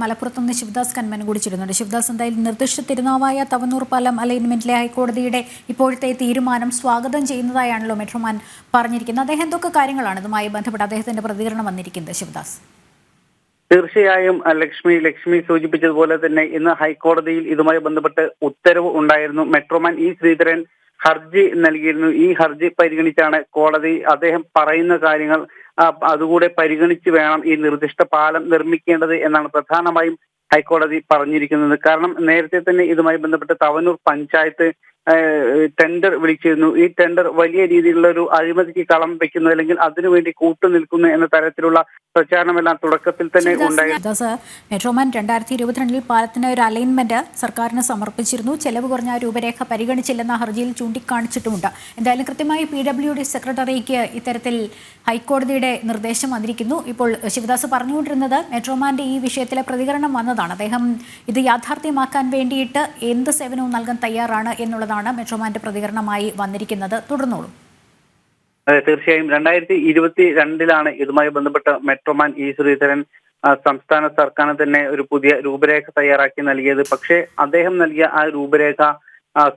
മലപ്പുറത്ത് നിന്ന് ശിവദാസ് കന്മൻ കൂടി ചേരുന്നുണ്ട് ശിവദാസ് എന്തായാലും നിർദ്ദിഷ്ട തിരുനാവായ തവനൂർ പാലം അലൈൻമെന്റിലെ ഹൈക്കോടതിയുടെ ഇപ്പോഴത്തെ തീരുമാനം സ്വാഗതം ചെയ്യുന്നതായാണല്ലോ മെട്രോമാൻ പറഞ്ഞിരിക്കുന്നത്. അദ്ദേഹം എന്തൊക്കെ കാര്യങ്ങളാണ് ഇതുമായി ബന്ധപ്പെട്ട് അദ്ദേഹത്തിന്റെ പ്രതികരണം വന്നിരിക്കുന്നത്? ശിവദാസ്. തീർച്ചയായും ലക്ഷ്മി ലക്ഷ്മി സൂചിപ്പിച്ചതുപോലെ തന്നെ ഇന്ന് ഹൈക്കോടതിയിൽ ഇതുമായി ബന്ധപ്പെട്ട് ഉത്തരവ് ഉണ്ടായിരുന്നു. Metro man E. ശ്രീധരൻ ഹർജി നൽകിയിരുന്നു. ഈ ഹർജി പരിഗണിച്ചാണ് കോടതി അദ്ദേഹം പറയുന്ന കാര്യങ്ങൾ അതുകൂടെ പരിഗണിച്ച് വേണം ഈ നിർദ്ദിഷ്ട പാലം നിർമ്മിക്കേണ്ടത് എന്നാണ് പ്രധാനമായും ഹൈക്കോടതി പറഞ്ഞിരിക്കുന്നത്. കാരണം നേരത്തെ തന്നെ ഇതുമായി ബന്ധപ്പെട്ട് തവനൂർ പഞ്ചായത്ത് ടെൻഡർ വിളിച്ചിരുന്നു. ഈ ടെൻഡർ വലിയ രീതിയിലുള്ള ഒരു അഴിമതിക്ക് കളം വെക്കുന്നു അല്ലെങ്കിൽ അതിനുവേണ്ടി കൂട്ടുനിൽക്കുന്നു എന്ന തരത്തിലുള്ള പ്രചാരണമെല്ലാം തുടക്കത്തിൽ തന്നെ ഉണ്ടായിരുന്നു. മെട്രോമാൻ രണ്ടായിരത്തി ഇരുപത്തിരണ്ടിൽ പാലത്തിന് ഒരു അലൈൻമെന്റ് സർക്കാരിന് സമർപ്പിച്ചിരുന്നു. ചെലവ് കുറഞ്ഞ രൂപരേഖ പരിഗണിച്ചില്ലെന്ന ഹർജിയിൽ ചൂണ്ടിക്കാണിച്ചിട്ടുമുണ്ട്. എന്തായാലും കൃത്യമായി പി ഡബ്ല്യു ഡി സെക്രട്ടറിക്ക് ഇത്തരത്തിൽ ഹൈക്കോടതിയുടെ നിർദ്ദേശം വന്നിരിക്കുന്നു. ഇപ്പോൾ ശിവദാസ് പറഞ്ഞുകൊണ്ടിരുന്നത് മെട്രോമാന്റെ ഈ വിഷയത്തിലെ പ്രതികരണം വന്നതാണ്. അദ്ദേഹം ഇത് യാഥാർത്ഥ്യമാക്കാൻ വേണ്ടിയിട്ട് എന്ത് സേവനവും നൽകാൻ തയ്യാറാണ് എന്നുള്ളതാണ് മെട്രോമാന്റെ പ്രതികരണമായി വന്നിരിക്കുന്നത്. തുടർന്നോളൂ. അതെ തീർച്ചയായും. രണ്ടായിരത്തി ഇരുപത്തി രണ്ടിലാണ് ഇതുമായി ബന്ധപ്പെട്ട മെട്രോമാൻ ഇ ശ്രീധരൻ സംസ്ഥാന സർക്കാരിന് തന്നെ ഒരു പുതിയ രൂപരേഖ തയ്യാറാക്കി നൽകിയത്. പക്ഷേ അദ്ദേഹം നൽകിയ ആ രൂപരേഖ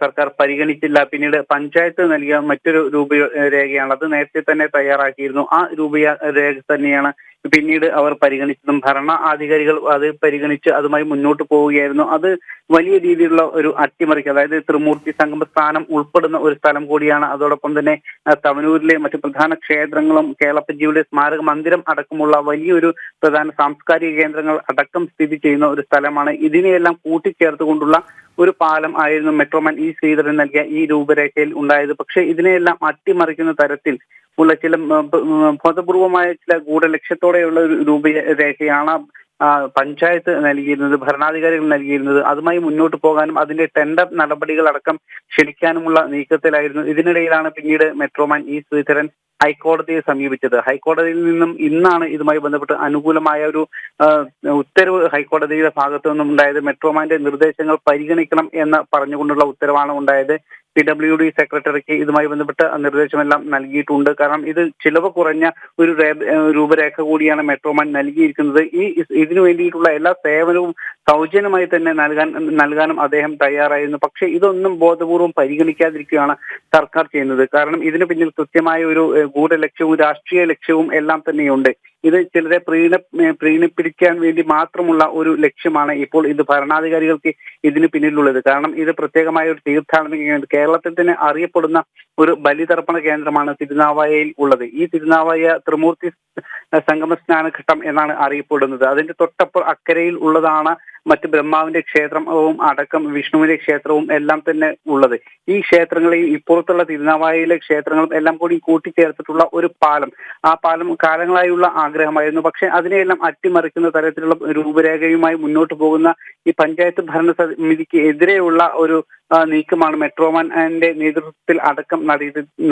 സർക്കാർ പരിഗണിച്ചില്ല. പിന്നീട് പഞ്ചായത്ത് നൽകിയ മറ്റൊരു രൂപരേഖയാണ്. അത് നേരത്തെ തന്നെ തയ്യാറാക്കിയിരുന്നു. ആ രൂപരേഖ തന്നെയാണ് പിന്നീട് അവർ പരിഗണിച്ചതും ഭരണ അധികാരികൾ അത് പരിഗണിച്ച് അതുമായി മുന്നോട്ട് പോവുകയായിരുന്നു. അത് വലിയ രീതിയിലുള്ള ഒരു അട്ടിമറിക്ക് അതായത് ത്രിമൂർത്തി സംഗമ സ്ഥാനം ഉൾപ്പെടുന്ന ഒരു സ്ഥലം കൂടിയാണ്. അതോടൊപ്പം തന്നെ തവനൂരിലെ മറ്റു പ്രധാന ക്ഷേത്രങ്ങളും കേളപ്പജിയുടെ സ്മാരക മന്ദിരം അടക്കമുള്ള വലിയൊരു പ്രധാന സാംസ്കാരിക കേന്ദ്രങ്ങൾ അടക്കം സ്ഥിതി ചെയ്യുന്ന ഒരു സ്ഥലമാണ്. ഇതിനെയെല്ലാം കൂട്ടിച്ചേർത്തുകൊണ്ടുള്ള ഒരു പാലം ആയിരുന്നു മെട്രോമാൻ ഇ. ശ്രീധരൻ നൽകിയ ഈ രൂപരേഖയിൽ ഉണ്ടായത്. പക്ഷേ ഇതിനെയെല്ലാം അട്ടിമറിക്കുന്ന തരത്തിൽ ഉള്ള ചില ബോധപൂർവമായ ചില ഗൂഢലക്ഷ്യത്തോടെയുള്ള ഒരു രൂപരേഖയാണ് പഞ്ചായത്ത് നൽകിയിരുന്നത് ഭരണാധികാരികൾ നൽകിയിരുന്നത്. അതുമായി മുന്നോട്ട് പോകാനും അതിന്റെ ടെൻഡർ നടപടികൾ അടക്കം ക്ഷണിക്കാനുമുള്ള നീക്കത്തിലായിരുന്നു. ഇതിനിടയിലാണ് പിന്നീട് മെട്രോമാൻ ഇ ശ്രീധരൻ ഹൈക്കോടതിയെ സമീപിച്ചത്. ഹൈക്കോടതിയിൽ നിന്നും ഇന്നാണ് ഇതുമായി ബന്ധപ്പെട്ട് അനുകൂലമായ ഒരു ഉത്തരവ് ഹൈക്കോടതിയുടെ ഭാഗത്തു നിന്നും ഉണ്ടായത് മെട്രോമാന്റെ നിർദ്ദേശങ്ങൾ പരിഗണിക്കണം എന്ന് പറഞ്ഞുകൊണ്ടുള്ള ഉത്തരവാണ് ഉണ്ടായത്. പി ഡബ്ല്യു ഡി സെക്രട്ടറിക്ക് ഇതുമായി ബന്ധപ്പെട്ട് നിർദ്ദേശമെല്ലാം നൽകിയിട്ടുണ്ട്. കാരണം ഇത് ചിലവ് കുറഞ്ഞ ഒരു രൂപരേഖ കൂടിയാണ് മെട്രോമാൻ നൽകിയിരിക്കുന്നത്. ഈ ഇതിനു വേണ്ടിയിട്ടുള്ള എല്ലാ സേവനവും സൗജന്യമായി തന്നെ നൽകാൻ നൽകാനും അദ്ദേഹം തയ്യാറായിരുന്നു. പക്ഷെ ഇതൊന്നും ബോധപൂർവം പരിഗണിക്കാതിരിക്കുകയാണ് സർക്കാർ ചെയ്യുന്നത്. കാരണം ഇതിന് പിന്നിൽ കൃത്യമായ ഒരു ഗൂഢലക്ഷ്യവും രാഷ്ട്രീയ ലക്ഷ്യവും എല്ലാം തന്നെയുണ്ട്. ഇത് ചിലരെ പ്രീണ പ്രീണിപ്പിടിക്കാൻ വേണ്ടി മാത്രമുള്ള ഒരു ലക്ഷ്യമാണ് ഇപ്പോൾ ഇത് ഭരണാധികാരികൾക്ക് ഇതിന് പിന്നിലുള്ളത്. കാരണം ഇത് പ്രത്യേകമായ ഒരു തീർത്ഥാടന കേന്ദ്രം കേരളത്തിൽ തന്നെ അറിയപ്പെടുന്ന ഒരു ബലിതർപ്പണ കേന്ദ്രമാണ് തിരുനാവായയിൽ ഉള്ളത്. ഈ തിരുനാവായ ത്രിമൂർത്തി സംഗമ സ്നാനഘട്ടം എന്നാണ് അറിയപ്പെടുന്നത്. അതിന്റെ തൊട്ടപ്പുറ അക്കരയിൽ ഉള്ളതാണ് മറ്റ് ബ്രഹ്മാവിന്റെ ക്ഷേത്രവും അടക്കം വിഷ്ണുവിന്റെ ക്ഷേത്രവും എല്ലാം തന്നെ ഉള്ളത്. ഈ ക്ഷേത്രങ്ങളെയും ഇപ്പുറത്തുള്ള തിരുനാവായയിലെ ക്ഷേത്രങ്ങളും എല്ലാം കൂടി കൂട്ടിച്ചേർത്തിട്ടുള്ള ഒരു പാലം. ആ പാലം കാലങ്ങളായുള്ള ആഗ്രഹമായിരുന്നു. പക്ഷെ അതിനെയെല്ലാം അട്ടിമറിക്കുന്ന തരത്തിലുള്ള രൂപരേഖയുമായി മുന്നോട്ട് പോകുന്ന ഈ പഞ്ചായത്ത് ഭരണ സമിതിക്ക് എതിരെയുള്ള ഒരു നീക്കമാണ് മെട്രോമാന്റെ നേതൃത്വത്തിൽ അടക്കം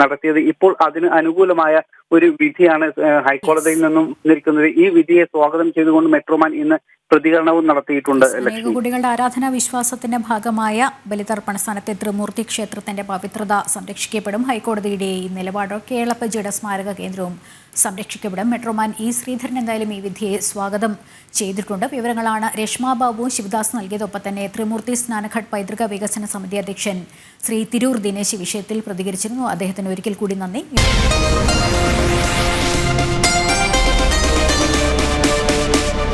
നടത്തിയത്. ഇപ്പോൾ അതിന് അനുകൂലമായ ഒരു വിധിയാണ് ഹൈക്കോടതിയിൽ നിന്നും വന്നിരിക്കുന്നത് ഈ വിധിയെ സ്വാഗതം ചെയ്തുകൊണ്ട് മെട്രോമാൻ ഇന്ന് പ്രതികരണവും നടത്തിയിട്ടുണ്ട് കുട്ടികളുടെ ആരാധനാ വിശ്വാസത്തിന്റെ ഭാഗമായ ബലിതർപ്പണ സ്ഥാനത്തെ ത്രിമൂർത്തി ക്ഷേത്രത്തിന്റെ പവിത്രത സംരക്ഷിക്കപ്പെടും. ഹൈക്കോടതിയുടെ ഈ നിലപാട് കേളപ്പജിയുടെ സ്മാരക കേന്ദ്രവും സംരക്ഷിക്കപ്പെടും. മെട്രോമാൻ ഇ ശ്രീധരൻ എന്തായാലും ഈ വിധിയെ സ്വാഗതം ചെയ്തിട്ടുണ്ട്. വിവരങ്ങളാണ് രശ്മ ബാബുവും ശിവദാസ് നൽകിയതൊപ്പം തന്നെ ത്രിമൂർത്തി സ്നാനഘട്ട് പൈതൃക വികസന സമിതി അധ്യക്ഷൻ ശ്രീ തിരൂർ ദിനേശ് വിഷയത്തിൽ പ്രതികരിച്ചിരുന്നു. അദ്ദേഹത്തിന് ഒരിക്കൽ കൂടി നന്ദി.